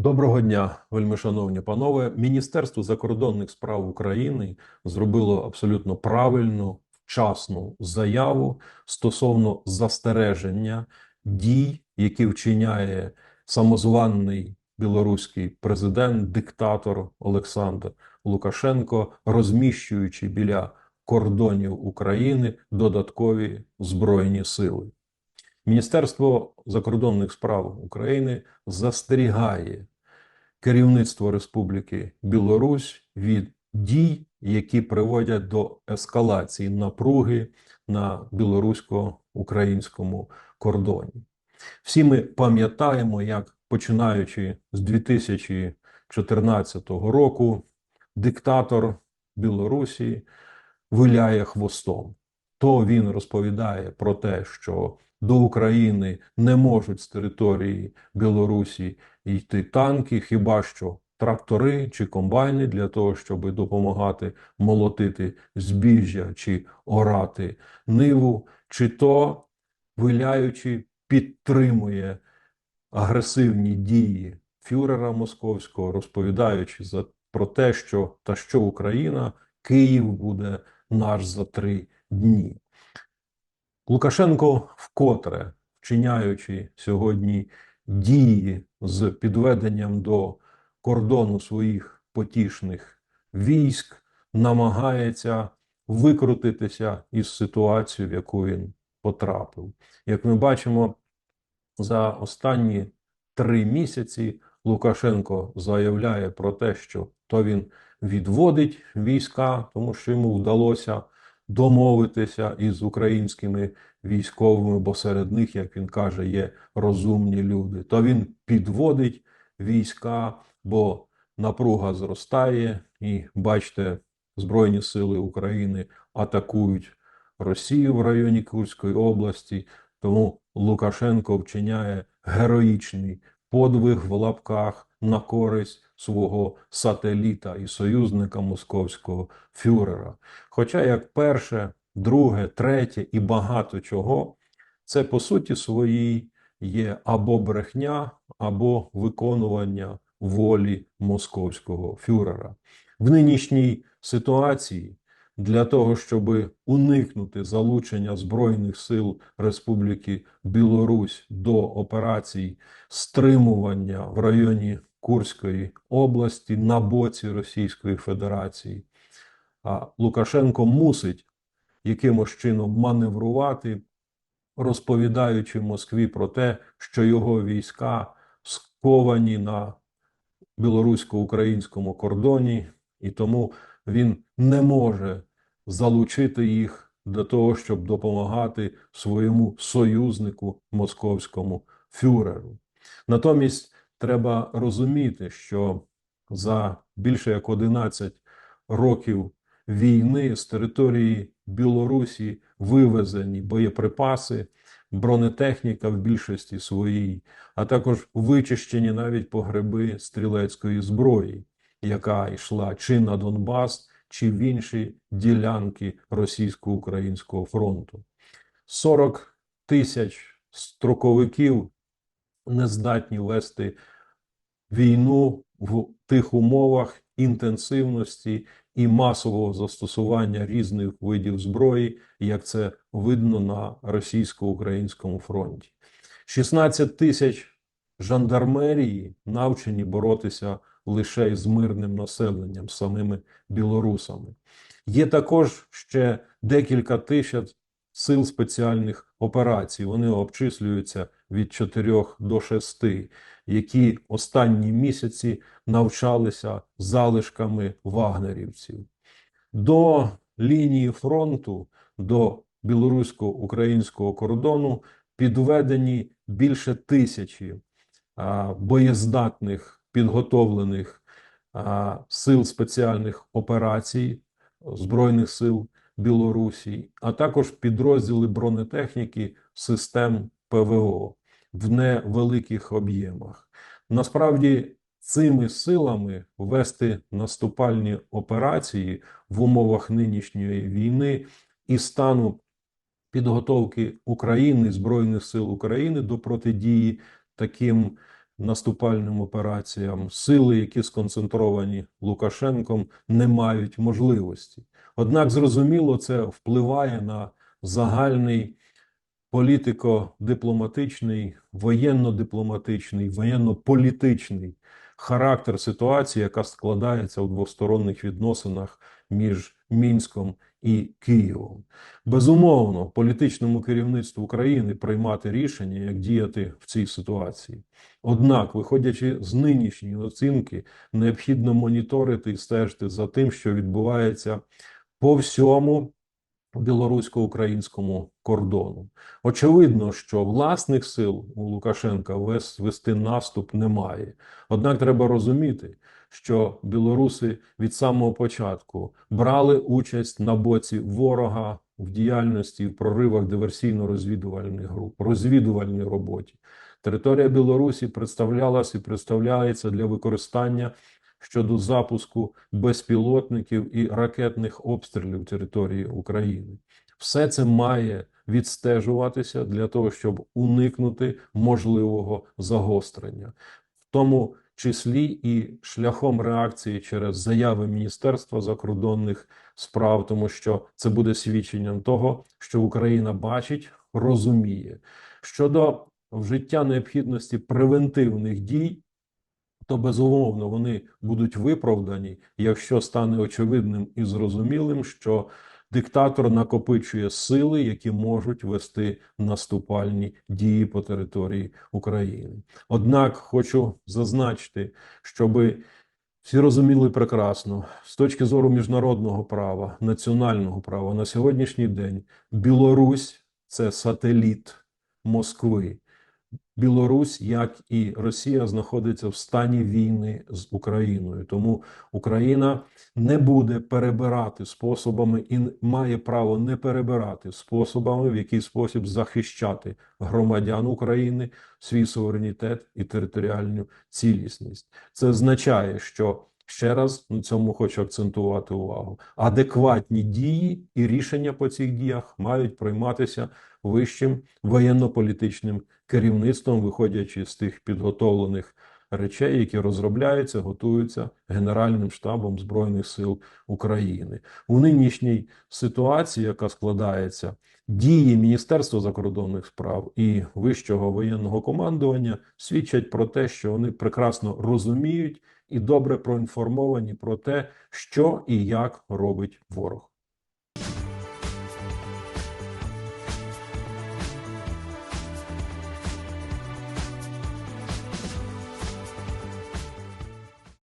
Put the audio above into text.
Доброго дня, вельмишановні панове. Міністерство закордонних справ України зробило абсолютно правильну, вчасну заяву стосовно застереження дій, які вчиняє самозваний білоруський президент, диктатор Олександр Лукашенко, розміщуючи біля кордонів України додаткові збройні сили. Міністерство закордонних справ України застерігає керівництво Республіки Білорусь від дій, які приводять до ескалації напруги на білорусько-українському кордоні. Всі ми пам'ятаємо, як починаючи з 2014 року, диктатор Білорусі виляє хвостом. То він розповідає про те, що до України не можуть з території Білорусі йти танки, хіба що трактори чи комбайни для того, щоб допомагати молотити збіжжя чи орати ниву, чи то виляючи підтримує агресивні дії фюрера московського, розповідаючи за про те, що та що Україна, Київ буде наш за три дні. Лукашенко вкотре вчиняючи сьогодні дії з підведенням до кордону своїх потішних військ, намагається викрутитися із ситуацією, в яку він потрапив. Як ми бачимо, за останні три місяці Лукашенко заявляє про те, що то він відводить війська, тому що йому вдалося домовитися із українськими військовими, бо серед них, як він каже, є розумні люди. То він підводить війська, бо напруга зростає, і бачите, Збройні сили України атакують Росію в районі Курської області. Тому Лукашенко вчиняє героїчний подвиг в лапках на користь свого сателіта і союзника московського фюрера. Хоча як перше, друге, третє і багато чого, це по суті своїй є або брехня, або виконування волі московського фюрера. В нинішній ситуації для того, щоб уникнути залучення Збройних сил Республіки Білорусь до операцій стримування в районі Курської області на боці Російської Федерації, а Лукашенко мусить якимось чином маневрувати, розповідаючи Москві про те, що його війська сковані на білорусько-українському кордоні, і тому він не може залучити їх для того, щоб допомагати своєму союзнику московському фюреру. Натомість треба розуміти, що за більше як 11 років війни з території Білорусі вивезені боєприпаси, бронетехніка в більшості своїй, а також вичищені навіть погреби стрілецької зброї, яка йшла чи на Донбас, чи в інші ділянки російсько-українського фронту. 40 тисяч строковиків не здатні вести війну в тих умовах інтенсивності і масового застосування різних видів зброї, як це видно на російсько-українському фронті. 16 тисяч жандармерії навчені боротися лише з мирним населенням, самими білорусами. Є також ще декілька тисяч сил спеціальних операцій. Вони обчислюються від 4 до 6, які останні місяці навчалися залишками вагнерівців. До лінії фронту, до білорусько-українського кордону підведені більше тисячі боєздатних підготовлених сил спеціальних операцій Збройних сил Білорусі, а також підрозділи бронетехніки систем ПВО в невеликих об'ємах. Насправді, цими силами вести наступальні операції в умовах нинішньої війни і стану підготовки України Збройних сил України до протидії таким наступальним операціям. Сили, які сконцентровані Лукашенком, не мають можливості. Однак, зрозуміло, це впливає на загальний політико-дипломатичний, воєнно-дипломатичний, воєнно-політичний характер ситуації, яка складається у двосторонніх відносинах між Мінськом і Києвом. Безумовно, політичному керівництву України приймати рішення, як діяти в цій ситуації. Однак, виходячи з нинішньої оцінки, необхідно моніторити і стежити за тим, що відбувається по всьому білорусько-українському кордону. Очевидно, що власних сил у Лукашенка вес- вести наступ немає. Однак треба розуміти, що білоруси від самого початку брали участь на боці ворога в діяльності в проривах диверсійно-розвідувальних груп, розвідувальній роботі. Територія Білорусі представлялася і представляється для використання щодо запуску безпілотників і ракетних обстрілів території України. Все це має відстежуватися для того, щоб уникнути можливого загострення, в тому числі і шляхом реакції через заяви Міністерства закордонних справ, тому що це буде свідченням того, що Україна бачить, розуміє щодо вжиття необхідності превентивних дій то безумовно вони будуть виправдані, якщо стане очевидним і зрозумілим, що диктатор накопичує сили, які можуть вести наступальні дії по території України. Однак хочу зазначити, щоби всі розуміли прекрасно з точки зору міжнародного права, національного права на сьогоднішній день Білорусь це сателіт Москви. Білорусь, як і Росія, знаходиться в стані війни з Україною. Тому Україна не буде перебирати способами і має право не перебирати способами, в який спосіб захищати громадян України, свій суверенітет і територіальну цілісність. Це означає, що ще раз на цьому хочу акцентувати увагу: адекватні дії і рішення по цих діях мають прийматися вищим воєнно-політичним керівництвом, виходячи з тих підготовлених речей, які розробляються, готуються Генеральним штабом Збройних сил України у нинішній ситуації, яка складається, дії Міністерства закордонних справ і вищого воєнного командування свідчать про те, що вони прекрасно розуміють і добре проінформовані про те, що і як робить ворог.